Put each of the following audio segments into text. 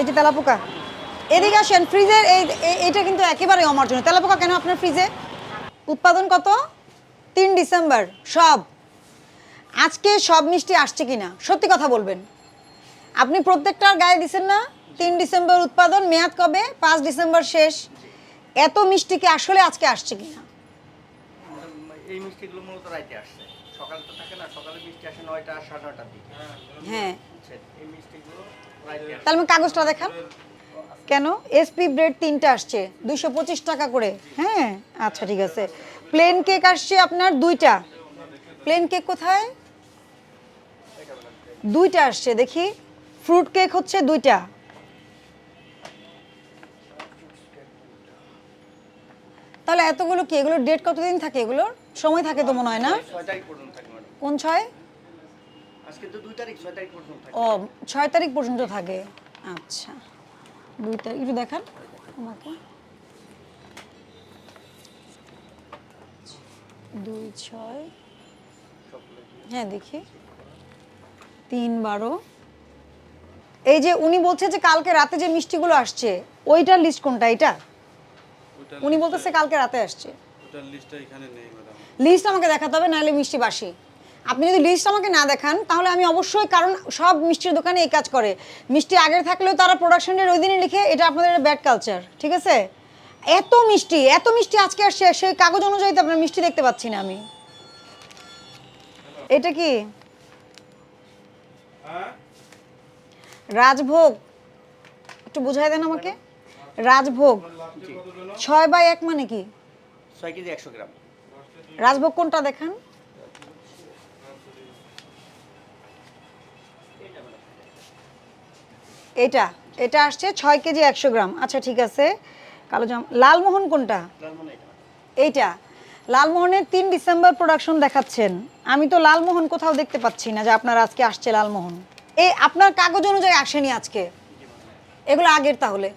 এই যে তেলাপোকা। এদিকে আসেন ফ্রিজের এই এইটা কিন্তু একেবারে অমার্জনীয়। তেলাপোকা কেন আপনার ফ্রিজে? উৎপাদন কত? তিন ডিসেম্বর, সব। আজকে সব মিষ্টি আসছে কিনা? সত্যি কথা বলবেন। আপনি প্রত্যেকটার গায়ে দিছেন না? তিন ডিসেম্বর উৎপাদন, মেয়াদ কবে? পাঁচ ডিসেম্বর শেষ। এত মিষ্টি কি আসলে আজকে আসছে কিনা? এই মিষ্টিগুলো মূলত রাইতে আসছে। সকালে তো থাকে না সকালে মিষ্টি আসে নয়টা সাড়ে নয়টার দিকে। হ্যাঁ এই মিষ্টিগুলো রাইতে তাহলে আমি কাগজটা দেখান। কেন? এসপি ব্রেড তিনটা আসছে দুইশো পঁচিশ টাকা করে। হ্যাঁ আচ্ছা ঠিক আছে। প্লেন কেক আসছে আপনার দুইটা। প্লেন কেক কোথায়? দুইটা আসছে দেখি। ফ্রুট কেক হচ্ছে দুইটা। তাহলে এতগুলো কি? এগুলোর ডেট কতদিন থাকে এগুলোর? সময় থাকে তো মনে হয় না? কোন ছয়? ও ছয় তারিখ পর্যন্ত থাকে। আচ্ছা। দুই তারিখ একটু দেখান আমাকে। দুই ছয়। হ্যাঁ দেখি। তিন বারো। এই যে উনি বলছে যে কালকে রাতে যে মিষ্টিগুলো আসছে ওইটার লিস্ট কোনটা? এটা উনি বলতেছে কালকে রাতে আসছে। ওটার লিস্টটা এখানে নেই ম্যাডাম লিস্ট আমাকে দেখাতে হবে নাহলে মিষ্টি বাসি আপনি যদি লিস্ট আমাকে না দেখান তাহলে আমি অবশ্যই কারণ সব মিষ্টির দোকানে এই কাজ করে। মিষ্টি আগে থাকলেও তারা প্রোডাকশনের ওই দিনে লিখে এটা আপনাদের ব্যাড কালচার ঠিক আছে? এত মিষ্টি এত মিষ্টি আজকে আসছে সেই কাগজ অনুযায়ী তো আপনার মিষ্টি দেখতে পাচ্ছি না আমি। এটা কি? রাজভোগ। একটু বুঝাই দেন আমাকে। রাজভোগ। ছয় বাই এক মানে কি? ছয় কেজি একশো গ্রাম। রাজভোগ কোনটা দেখান? এটা এটা আসছে ছয় কেজি একশো গ্রাম। আচ্ছা ঠিক আছে। কালো জাম লালমোহন কোনটা? এইটা। লালমোহনের তিন ডিসেম্বর প্রোডাকশন দেখাচ্ছেন। আমি তো লালমোহন কোথাও দেখতে পাচ্ছি না যে আপনার আজকে আসছে লালমোহন। এই আপনার কাগজ অনুযায়ী আসেনি আজকে। এগুলো আগের তাহলে।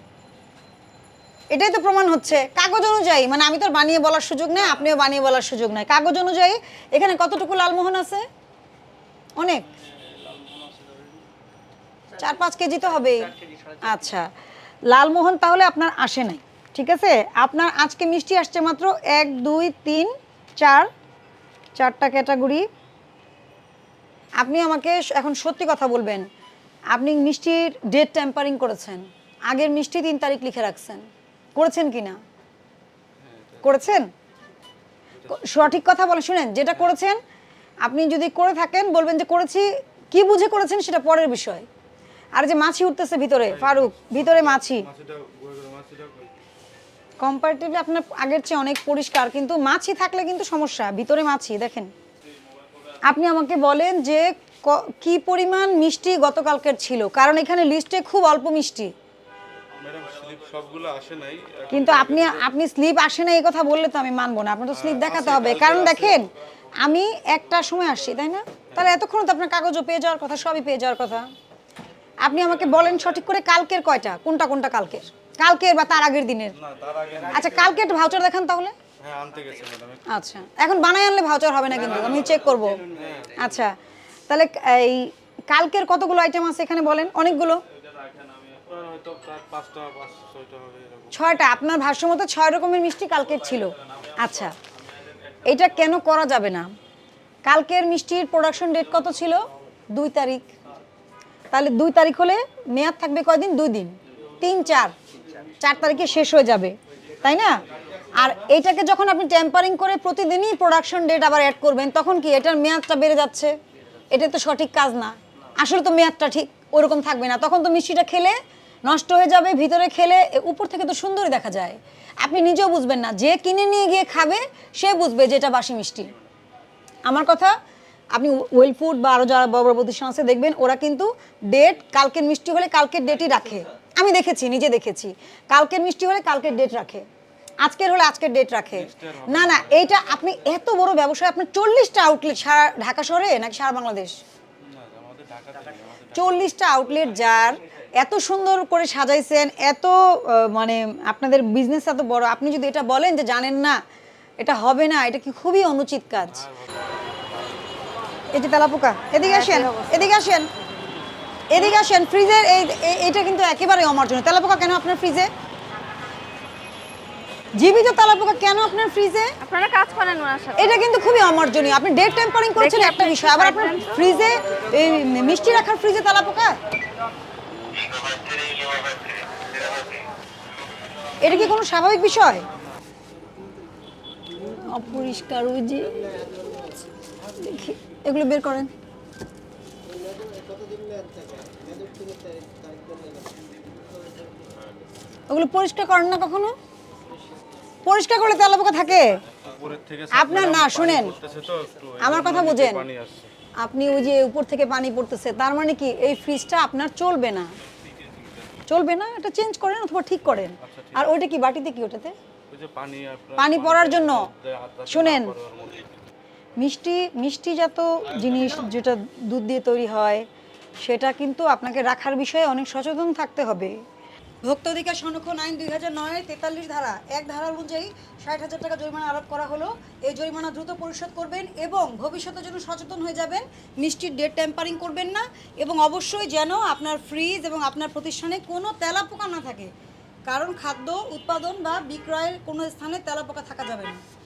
এটাই তো প্রমাণ হচ্ছে। কাগজ অনুযায়ী মানে আমি তো বানিয়ে বলার সুযোগ নেই, আপনিও বানিয়ে বলার সুযোগ নাই। কাগজ অনুযায়ী, এখানে কতটুকু লালমোহন আছে? অনেক। চার পাঁচ কেজি তো সাড়ে আচ্ছা লালমোহন তাহলে আপনার আসে নাই, ঠিক আছে? আপনার আজকে মিষ্টি আসছে মাত্র এক, দুই, তিন, চার, চারটা ক্যাটাগরি। আপনি আমাকে এখন সত্যি কথা বলবেন, আপনি মিষ্টির ডেট টেম্পারিং করেছেন, আগের মিষ্টি তিন তারিখ লিখে রাখছেন। করেছেন কি না করেছেন সঠিক কথা বলে শুনেন যেটা করেছেন আপনি যদি করে থাকেন বলবেন যে করেছি কি বুঝে করেছেন সেটা পরের বিষয়। আর যে মাছি উঠতেছে ভিতরে ফারুক ভিতরে মাছি। কম্পারেটিভলি আপনার আগের চেয়ে অনেক পরিষ্কার কিন্তু মাছি থাকলে কিন্তু সমস্যা ভিতরে মাছি দেখেন। আপনি আমাকে বলেন যে ক- পরিমাণ মিষ্টি গতকালকের ছিল কারণ এখানে লিস্টে খুব অল্প মিষ্টি। স্লিপ সবগুলো আসে নাই। কিন্তু আপনি আপনি স্লিপ আসে না এই কথা বললে তো আমি মানবো না। আপনার তো স্লিপ দেখাতে হবে। কারণ দেখেন আমি একটা সময় আসছি তাই না? তাহলে এতক্ষণ তো আপনার কাগজও পেয়ে যাওয়ার কথা সবই পেয়ে যাওয়ার কথা। আপনি আমাকে বলেন সঠিক করে কালকের কয়টা? কোনটা কোনটা কালকের? কালকের বা তার আগের দিনের। আচ্ছা কালকে একটা ভাউচার দেখান তাহলে। হ্যাঁ আচ্ছা এখন বানায় আনলে ভাউচার হবে না কিন্তু আমি চেক করব। আচ্ছা তাহলে এই কালকের কতগুলো আইটেম আছে এখানে বলেন? অনেকগুলো? ছয়টা আপনার ভাষ্য মতো ছয় রকমের মিষ্টি কালকের ছিল। আচ্ছা এটা কেন করা যাবে না? কালকের মিষ্টির প্রোডাকশন ডেট কত ছিল? দুই তারিখ। তাহলে দুই তারিখ হলে মেয়াদ থাকবে কয়দিন? দুই দিন। তিন, চার। চার তারিখে শেষ হয়ে যাবে, তাই না? আর এটাকে যখন আপনি টেম্পারিং করে প্রতিদিনই প্রোডাকশন ডেট আবার অ্যাড করবেন, তখন কি এটার মেয়াদটা বেড়ে যাচ্ছে? এটা তো সঠিক কাজ না। আসলে তো মেয়াদটা ঠিক ওরকম থাকবে না। তখন তো মিষ্টিটা খেলে নষ্ট হয়ে যাবে ভিতরে খেলে উপর থেকে তো সুন্দরই দেখা যায়। আপনি নিজেও বুঝবেন না যে কিনে নিয়ে গিয়ে খাবে সে বুঝবে যে এটা বাসি মিষ্টি। আমার কথা আপনি ওয়েল ফুড বা আরও যারা বড় বড় প্রতিষ্ঠান আছে দেখবেন ওরা কিন্তু ডেট কালকের মিষ্টি হলে কালকের ডেটই রাখে। আমি দেখেছি নিজে দেখেছি। কালকের মিষ্টি হলে কালকের ডেট রাখে। আজকের হলে আজকের ডেট রাখে। না না এইটা আপনি এত বড় ব্যবসায় আপনার চল্লিশটা আউটলেট সারা ঢাকা শহরে নাকি সারা বাংলাদেশ? চল্লিশটা আউটলেট যার এত সুন্দর করে সাজাইছেন এত মানে আপনাদের বিজনেস এত বড়। আপনি যদি এটা বলেন যে জানেন না এটা হবে না এটা কি খুবই অনুচিত কাজ। এই যে তেলাপোকা এদিকে আসেন এদিকে আসেন এদিকে আসেন ফ্রিজের এই এটা কিন্তু একেবারে অমার্জনীয়। তেলাপোকা কেন আপনার ফ্রিজে? জীবিত তেলাপোকা কেন আপনার ফ্রিজে? আপনারা কাজ করেন এটা কিন্তু খুবই অমার্জনীয়। আপনি ডেট টেম্পারিং করেছেন একটা বিষয়। আবার আপনার ফ্রিজে এই মিষ্টি রাখার ফ্রিজে তেলাপোকা? এটা কি কোনো স্বাভাবিক বিষয়? অপরিষ্কার ওই যে দেখি এগুলো বের করেন। ওগুলো পরিষ্কার করেন না কখনো? পরিষ্কার করলে তেলাপোকা থাকে। আপনার না, শুনেন। আমার কথা বোঝেন। আপনি ওই যে উপর থেকে পানি পড়তেছে তার মানে কি এই ফ্রিজটা আপনার চলবে না? চলবে না এটা চেঞ্জ করেন অথবা ঠিক করেন। আচ্ছা, আর ওইটা কি বাটিতে কি ওটাতে? পানি পড়ার জন্য। শুনেন। মিষ্টি মিষ্টিজাত জিনিস যেটা দুধ দিয়ে তৈরি হয় সেটা কিন্তু আপনাকে রাখার বিষয়ে অনেক সচেতন থাকতে হবে। ভোক্তা অধিকার সংরক্ষণ আইন দুই হাজার নয়, তেতাল্লিশ ধারা এক ধারা অনুযায়ী ষাট হাজার টাকা জরিমানা আরোপ করা হলো। এই জরিমানা দ্রুত পরিশোধ করবেন এবং ভবিষ্যতের জন্য সচেতন হয়ে যাবেন। মিষ্টির ডেট ট্যাম্পারিং করবেন না এবং অবশ্যই যেন আপনার ফ্রিজ এবং আপনার প্রতিষ্ঠানে কোনো তেলাপোকা না থাকে। কারণ খাদ্য, উৎপাদন বা বিক্রয়ের কোনো স্থানে তেলাপোকা থাকা যাবে না।